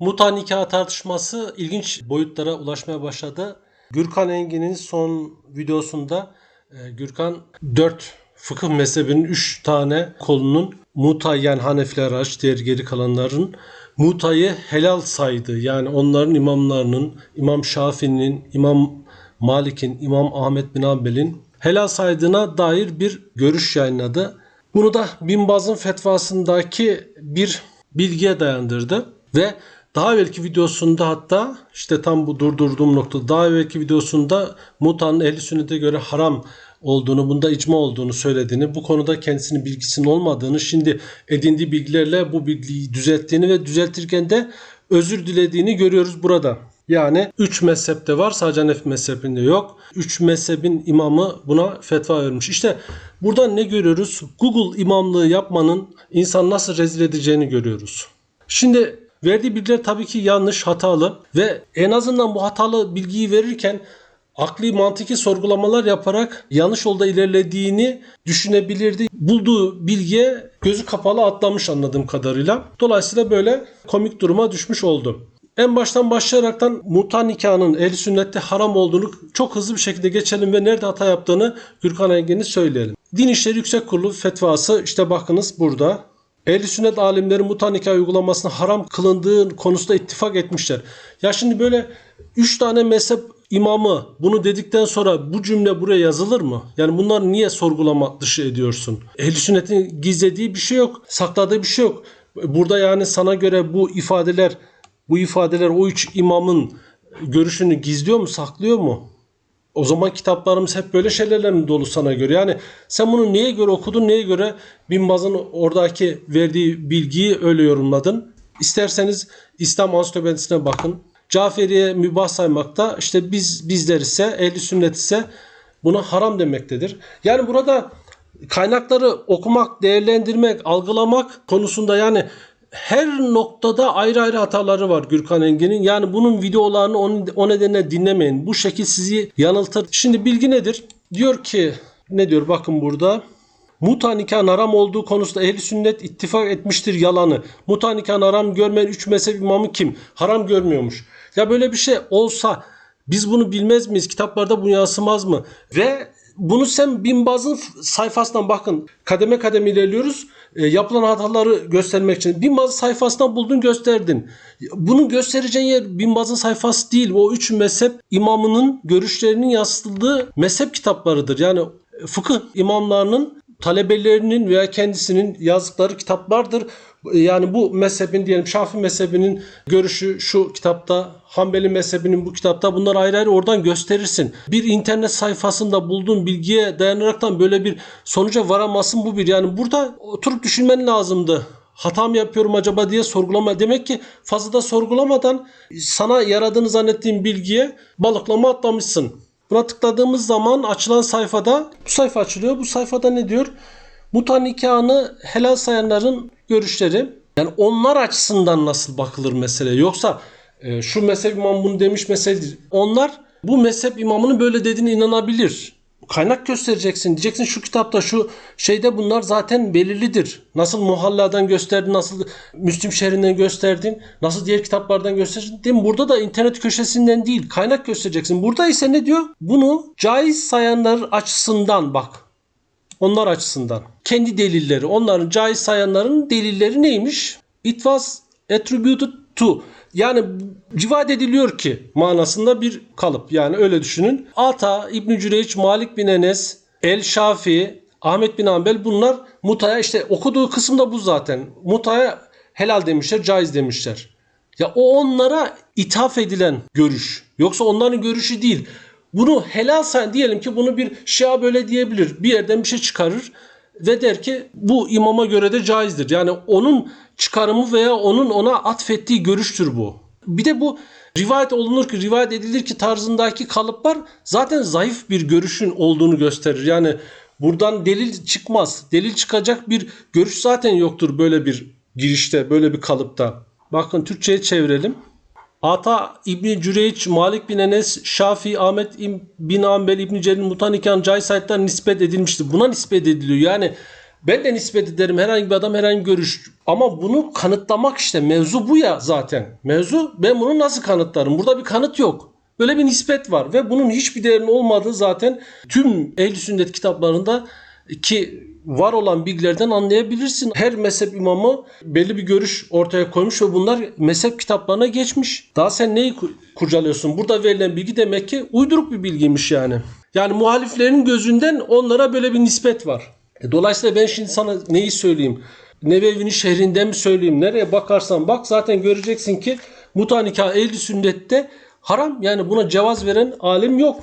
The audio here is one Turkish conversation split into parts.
Muta nikah tartışması ilginç boyutlara ulaşmaya başladı. Gürkan Engin'in son videosunda e, Gürkan 4 fıkıh mezhebinin 3 tane kolunun muta yani Hanefiler hariç diğer geri kalanların mutayı helal saydı. Yani onların imamlarının, İmam Şafii'nin, İmam Malik'in, İmam Ahmet bin Hanbel'in helal saydığına dair bir görüş yayınladı. Bunu da Binbaz'ın fetvasındaki bir bilgiye dayandırdı ve daha evvelki videosunda hatta işte tam bu durdurduğum noktada daha evvelki videosunda mutanın ehli sünnete göre haram olduğunu, bunda icma olduğunu söylediğini, bu konuda kendisinin bilgisinin olmadığını, şimdi edindiği bilgilerle bu bilgiyi düzelttiğini ve düzeltirken de özür dilediğini görüyoruz burada. Yani 3 mezhepte var sadece Hanefi mezhebinde yok. 3 mezhebin imamı buna fetva vermiş. İşte burada ne görüyoruz? Google imamlığı yapmanın insan nasıl rezil edeceğini görüyoruz. Şimdi verdiği bilgiler tabii ki yanlış, hatalı ve en azından bu hatalı bilgiyi verirken akli mantıki sorgulamalar yaparak yanlış yolda ilerlediğini düşünebilirdi. Bulduğu bilgiye gözü kapalı atlamış anladığım kadarıyla. Dolayısıyla böyle komik duruma düşmüş oldu. En baştan başlayaraktan muta nikahının ehli sünnette haram olduğunu çok hızlı bir şekilde geçelim ve nerede hata yaptığını Gürkan Engin'i söyleyelim. Din İşleri Yüksek Kurulu fetvası işte bakınız burada. Ehli sünnet alimleri muta nikah uygulamasının haram kılındığı konusunda ittifak etmişler. Ya şimdi böyle 3 tane mezhep imamı bunu dedikten sonra bu cümle buraya yazılır mı? Yani bunları niye sorgulama dışı ediyorsun? Ehli sünnetin gizlediği bir şey yok, sakladığı bir şey yok. Burada yani sana göre bu ifadeler bu ifadeler o üç imamın görüşünü gizliyor mu, saklıyor mu? O zaman kitaplarımız hep böyle şeylerle mi dolu sana göre? Yani sen bunu neye göre okudun, neye göre Binbaz'ın oradaki verdiği bilgiyi öyle yorumladın? İsterseniz İslam Ansiklopedisine bakın. Caferiye mübah saymakta işte biz bizler ise ehli sünnet ise buna haram demektedir. Yani burada kaynakları okumak, değerlendirmek, algılamak konusunda yani her noktada ayrı ayrı hataları var Gürkan Engin'in. Yani bunun videolarını onun, o nedenle dinlemeyin. Bu şekil sizi yanıltır. Şimdi bilgi nedir? Diyor ki ne diyor bakın burada. Muta nikahın haram olduğu konusunda ehli sünnet ittifak etmiştir yalanı. Muta nikahın haram görmeyen 3 mezhep imamı kim? Haram görmüyormuş. Ya böyle bir şey olsa biz bunu bilmez miyiz? Kitaplarda bu yansımaz mı? Ve bunu sen Binbaz'ın sayfasından bakın kademe kademe ilerliyoruz. E, yapılan hataları göstermek için. Binbaz sayfasından buldun gösterdin. Bunu göstereceğin yer Binbaz'ın sayfası değil. O üç mezhep imamının görüşlerinin yansıtıldığı mezhep kitaplarıdır. Yani fıkıh imamlarının talebelerinin veya kendisinin yazdıkları kitaplardır. Yani bu mezhebin diyelim Şafii mezhebinin görüşü şu kitapta, Hanbeli mezhebinin bu kitapta bunlar ayrı ayrı oradan gösterirsin. Bir internet sayfasında bulduğun bilgiye dayanaraktan böyle bir sonuca varamazsın bu bir. Yani burada oturup düşünmen lazımdı. Hata mı yapıyorum acaba diye sorgulama. Demek ki fazla da sorgulamadan sana yaradığını zannettiğin bilgiye balıklama atlamışsın. Buna tıkladığımız zaman açılan sayfada bu sayfa açılıyor. Bu sayfada ne diyor? Muta nikahını helal sayanların görüşleri. Yani onlar açısından nasıl bakılır mesele. Yoksa e, şu mezhep imam bunu demiş mesele değil. Onlar bu mezhep imamının böyle dediğine inanabilir. Kaynak göstereceksin. Diyeceksin şu kitapta şu şeyde bunlar zaten belirlidir. Nasıl muhalladan gösterdin, nasıl Müslüm şehrinden gösterdin, nasıl diğer kitaplardan gösterdin. Değil mi? Burada da internet köşesinden değil kaynak göstereceksin. Burada ise ne diyor? Bunu caiz sayanlar açısından bak. Onlar açısından. Kendi delilleri. Onların caiz sayanların delilleri neymiş? It was attributed to. Yani rivayet ediliyor ki manasında bir kalıp. Yani öyle düşünün. Ata, İbn Cüreyç, Malik bin Enes, El Şafii, Ahmet bin Hanbel bunlar mutaya işte okuduğu kısımda bu zaten. Mutaya helal demişler, caiz demişler. Ya o onlara ithaf edilen görüş. Yoksa onların görüşü değil. Bunu helal sayan diyelim ki bunu bir şia böyle diyebilir. Bir yerden bir şey çıkarır ve der ki bu imama göre de caizdir. Yani onun çıkarımı veya onun ona atfettiği görüştür bu. Bir de bu rivayet olunur ki rivayet edilir ki tarzındaki kalıplar zaten zayıf bir görüşün olduğunu gösterir. Yani buradan delil çıkmaz. Delil çıkacak bir görüş zaten yoktur böyle bir girişte, böyle bir kalıpta. Bakın Türkçe'ye çevirelim. Ata İbni Cüreyç, Malik bin Enes, Şafii, Ahmet bin Ambel, İbni Celil, Mutanikan, Caysayt'tan nispet edilmiştir. Buna nispet ediliyor. Yani Ben de nispet ederim herhangi bir adam herhangi bir görüş. Ama bunu kanıtlamak işte mevzu bu ya zaten. Mevzu ben bunu nasıl kanıtlarım? Burada bir kanıt yok. Böyle bir nispet var ve bunun hiçbir değerinin olmadığı zaten tüm ehl sünnet kitaplarında ki var olan bilgilerden anlayabilirsin. Her mezhep imamı belli bir görüş ortaya koymuş ve bunlar mezhep kitaplarına geçmiş. Daha sen neyi ku- kurcalıyorsun? Burada verilen bilgi demek ki uyduruk bir bilgiymiş yani. Yani muhaliflerin gözünden onlara böyle bir nispet var. E, dolayısıyla ben şimdi sana neyi söyleyeyim? Nevevi'nin şehrinden mi söyleyeyim? Nereye bakarsan bak zaten göreceksin ki muta nikah ehli sünnette haram. Yani buna cevaz veren alim yok.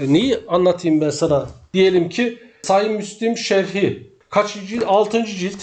E, neyi anlatayım ben sana? Diyelim ki Sahih Müslim şerhi kaçıncı cilt? 6. cilt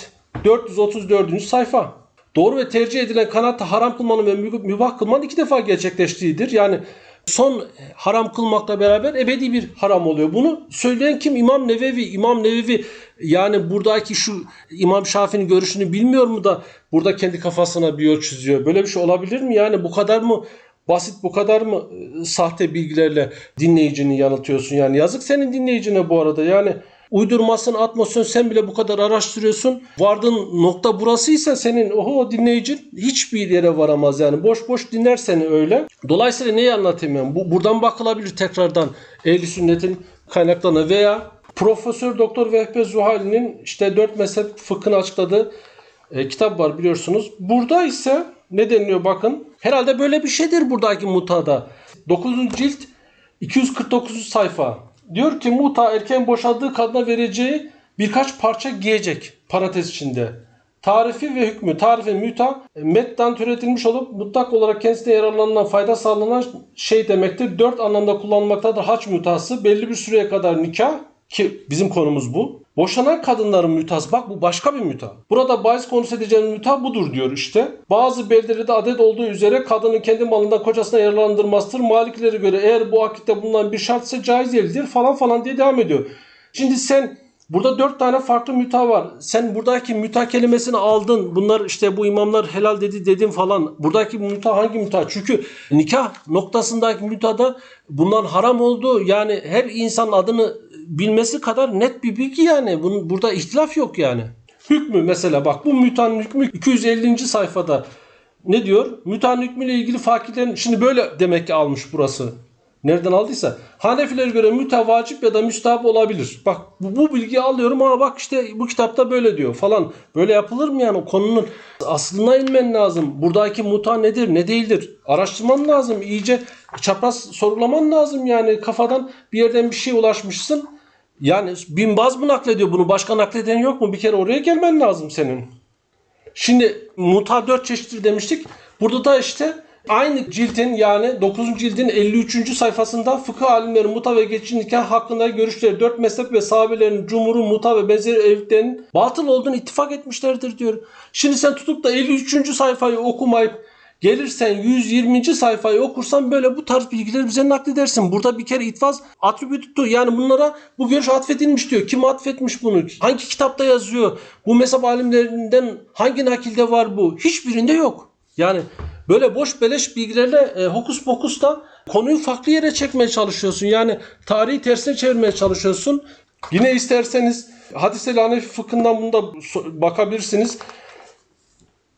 434. sayfa. Doğru ve tercih edilen kanatta haram kılmanın ve müb- mübah kılmanın iki defa gerçekleştiğidir. Yani son haram kılmakla beraber ebedi bir haram oluyor. Bunu söyleyen kim? İmam Nevevi. İmam Nevevi yani buradaki şu İmam Şafii'nin görüşünü bilmiyor mu da burada kendi kafasına bir yol çiziyor. Böyle bir şey olabilir mi? Yani bu kadar mı basit bu kadar mı e, sahte bilgilerle dinleyicini yanıltıyorsun? Yani yazık senin dinleyicine bu arada. Yani uydurmasın atmasın sen bile bu kadar araştırıyorsun. Vardığın nokta burasıysa senin oho dinleyicin hiçbir yere varamaz yani. Boş boş dinler seni öyle. Dolayısıyla neyi anlatayım yani? Bu, buradan bakılabilir tekrardan ehli sünnetin kaynaklarına veya Profesör Doktor Vehbe Zuhali'nin işte dört mezhep fıkhını açıkladığı e, kitap var biliyorsunuz. Burada ise ne deniliyor bakın. Herhalde böyle bir şeydir buradaki mutada. 9. cilt 249. sayfa. Diyor ki muta erken boşaldığı kadına vereceği birkaç parça giyecek parantez içinde. Tarifi ve hükmü. Tarifi müta e, mettan türetilmiş olup mutlak olarak kendisine yararlanılan fayda sağlanan şey demektir. Dört anlamda kullanılmaktadır haç mütası. Belli bir süreye kadar nikah ki bizim konumuz bu. Boşanan kadınların mütası bak bu başka bir müta. Burada bahis konusu edeceğimiz müta budur diyor işte. Bazı beldelerde adet olduğu üzere kadının kendi malından kocasına yararlandırmasıdır. Maliklere göre eğer bu akitte bulunan bir şartsa caiz değildir falan falan diye devam ediyor. Şimdi sen Burada dört tane farklı müta var. Sen buradaki müta kelimesini aldın. Bunlar işte bu imamlar helal dedi dedim falan. Buradaki müta hangi müta? Çünkü nikah noktasındaki mütada bundan haram oldu. Yani her insanın adını bilmesi kadar net bir bilgi yani. Bunun, burada ihtilaf yok yani. Hükmü mesela bak bu mütanın hükmü 250. sayfada ne diyor? Mütanın hükmüyle ilgili fakirlerin şimdi böyle demek ki almış burası. Nereden aldıysa. Hanefilere göre müte vacip ya da müstahap olabilir. Bak bu, bu bilgiyi alıyorum ama bak işte bu kitapta böyle diyor falan. Böyle yapılır mı yani? O konunun aslına inmen lazım. Buradaki muta nedir ne değildir? Araştırman lazım. iyice çapraz sorgulaman lazım yani. Kafadan bir yerden bir şey ulaşmışsın. Yani bin baz mı naklediyor bunu? Başka nakleden yok mu? Bir kere oraya gelmen lazım senin. Şimdi muta 4 çeşittir demiştik. Burada da işte aynı cildin yani 9. cildin 53. sayfasında fıkıh alimleri muta ve geçici nikah hakkında görüşleri 4 mezhep ve sahabelerin cumhuru muta ve benzeri evliliklerin batıl olduğunu ittifak etmişlerdir diyor. Şimdi sen tutup da 53. sayfayı okumayıp Gelirsen 120. sayfayı okursan böyle bu tarz bilgileri bize nakledersin. Burada bir kere itfaz atribütü yani bunlara bu görüş atfedilmiş diyor. Kim atfetmiş bunu? Hangi kitapta yazıyor? Bu mezhep alimlerinden hangi nakilde var bu? Hiçbirinde yok. Yani böyle boş beleş bilgilerle e, hokus pokus da konuyu farklı yere çekmeye çalışıyorsun. Yani tarihi tersine çevirmeye çalışıyorsun. Yine isterseniz hadis-i Hanefi fıkhından bunda bakabilirsiniz.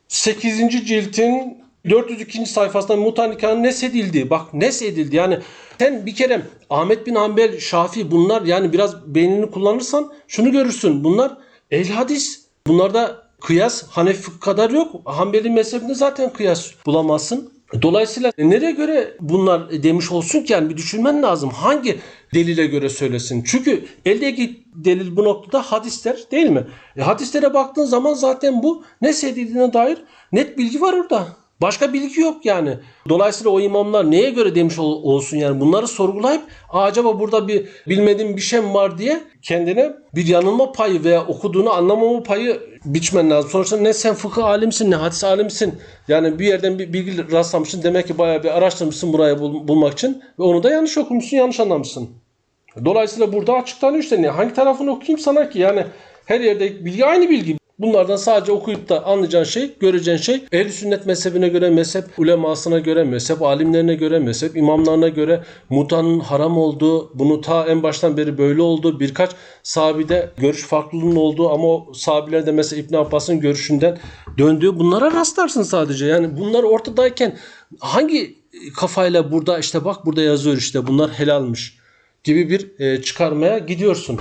8. ciltin 402. sayfasında muta nikahı nesedildi. Bak nesedildi. Yani sen bir kere Ahmet bin Hanbel, Şafii bunlar yani biraz beynini kullanırsan şunu görürsün. Bunlar el hadis. Bunlarda kıyas Hanefi kadar yok. Hanbeli mezhebinde zaten kıyas bulamazsın. Dolayısıyla nereye göre bunlar demiş olsun ki yani bir düşünmen lazım. Hangi delile göre söylesin? Çünkü eldeki delil bu noktada hadisler değil mi? E, hadislere baktığın zaman zaten bu ne sedildiğine dair net bilgi var orada. Başka bilgi yok yani. Dolayısıyla o imamlar neye göre demiş ol- olsun yani bunları sorgulayıp "Aa, acaba burada bir bilmediğim bir şey mi var diye kendine bir yanılma payı veya okuduğunu anlamama payı biçmen lazım. Sonuçta ne sen fıkıh alimsin ne hadis alimsin. Yani bir yerden bir bilgi rastlamışsın demek ki bayağı bir araştırmışsın burayı bul- bulmak için ve onu da yanlış okumuşsun yanlış anlamışsın. Dolayısıyla burada açıklanıyor işte ne hangi tarafını okuyayım sana ki yani her yerde bilgi aynı bilgi. Bunlardan sadece okuyup da anlayacağın şey, göreceğin şey ehl sünnet mezhebine göre, mezhep ulemasına göre, mezhep alimlerine göre, mezhep imamlarına göre mutanın haram olduğu, bunu ta en baştan beri böyle olduğu, birkaç sahabide görüş farklılığının olduğu ama o sahabilerde mesela İbn Abbas'ın görüşünden döndüğü bunlara rastlarsın sadece. Yani bunlar ortadayken hangi kafayla burada işte bak burada yazıyor işte bunlar helalmiş gibi bir e, çıkarmaya gidiyorsun.